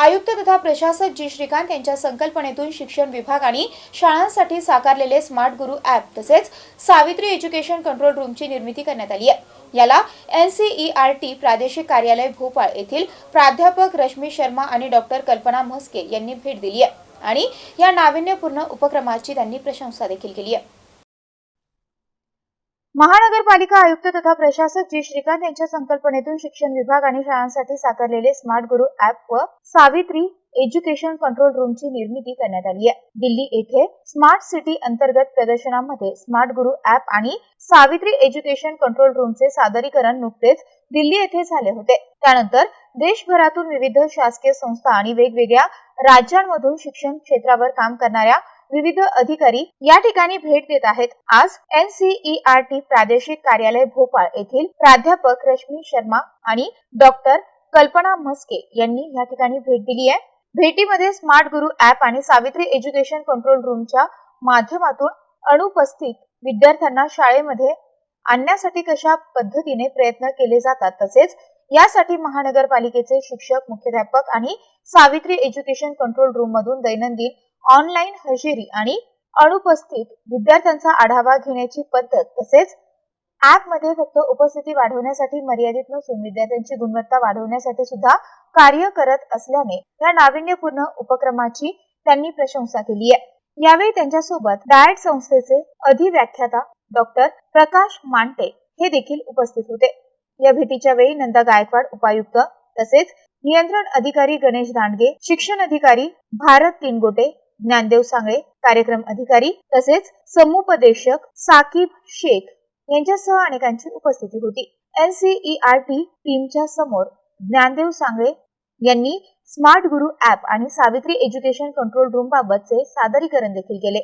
आयुक्त तथा प्रशासक जी श्रीकांत यांच्या संकल्पनेतून शिक्षण विभाग आणि शाळांसाठी साकारलेले स्मार्ट गुरु ॲप तसेच सावित्री एज्युकेशन कंट्रोल रूमची निर्मिती करण्यात आली आहे. याला N C E R T प्रादेशिक कार्यालय भोपाळ येथील प्राध्यापक रश्मी शर्मा आणि डॉक्टर कल्पना म्हस्के यांनी भेट दिली आहे आणि या नाविन्यपूर्ण उपक्रमाची त्यांनी प्रशंसा देखील केली आहे. महानगरपालिका आयुक्त तथा प्रशासक जी श्रीकांत यांच्या संकल्पनेतून शिक्षण विभाग आणि शाळांसाठी साकारलेले स्मार्ट गुरु ऍप व सावित्री एज्युकेशन कंट्रोल रूमची निर्मिती करण्यात आली आहे. दिल्ली येथे स्मार्ट सिटी अंतर्गत प्रदर्शनामध्ये स्मार्ट गुरु ऍप आणि सावित्री एज्युकेशन कंट्रोल रूमचे सादरीकरण नुकतेच दिल्ली येथे झाले होते. त्यानंतर देशभरातून विविध शासकीय संस्था आणि वेगवेगळ्या राज्यांमधून शिक्षण क्षेत्रावर काम करणाऱ्या विविध अधिकारी या ठिकाणी भेट देत आहेत. आज एनसीईआरटी प्रादेशिक कार्यालय भोपाळ येथील प्राध्यापक रश्मी शर्मा आणि डॉक्टर कल्पना म्हस्के यांनी या ठिकाणी भेट दिली आहे. भेटीमध्ये स्मार्ट गुरु ऍप आणि सावित्री एज्युकेशन कंट्रोल रूमच्या माध्यमातून अनुपस्थित विद्यार्थ्यांना शाळेमध्ये आणण्यासाठी कशा पद्धतीने प्रयत्न केले जातात तसेच यासाठी महानगरपालिकेचे शिक्षक मुख्याध्यापक आणि सावित्री एज्युकेशन कंट्रोल रूम मधून दैनंदिन ऑनलाईन हजेरी आणि अनुपस्थित विद्यार्थ्यांचा आढावा घेण्याची पद्धत तसेच ऍपमध्ये फक्त उपस्थिती वाढवण्यासाठी मर्यादित नसून विद्यार्थ्यांची गुणवत्ता वाढवण्यासाठी सुद्धा कार्य करत असल्याने या नाविन्यपूर्ण उपक्रमाची त्यांनी प्रशंसा केली आहे. यावेळी त्यांच्यासोबत डायट संस्थेचे अधिव्याख्याता डॉक्टर प्रकाश मांटे हे देखील उपस्थित होते. या भेटीच्या वेळी नंदा गायकवाड उपायुक्त तसेच नियंत्रण अधिकारी गणेश दांडगे शिक्षण अधिकारी भारत तिनगोटे ज्ञानदेव सांगळे कार्यक्रम अधिकारी तसेच समुपदेशक साकीब शेख यांच्यासह अनेकांची उपस्थिती होती. एनसीईआरटी टीमच्या समोर ज्ञानदेव सांगळे यांनी स्मार्ट गुरु ॲप आणि सावित्री एज्युकेशन कंट्रोल रूम बाबतचे सादरीकरण देखील केले.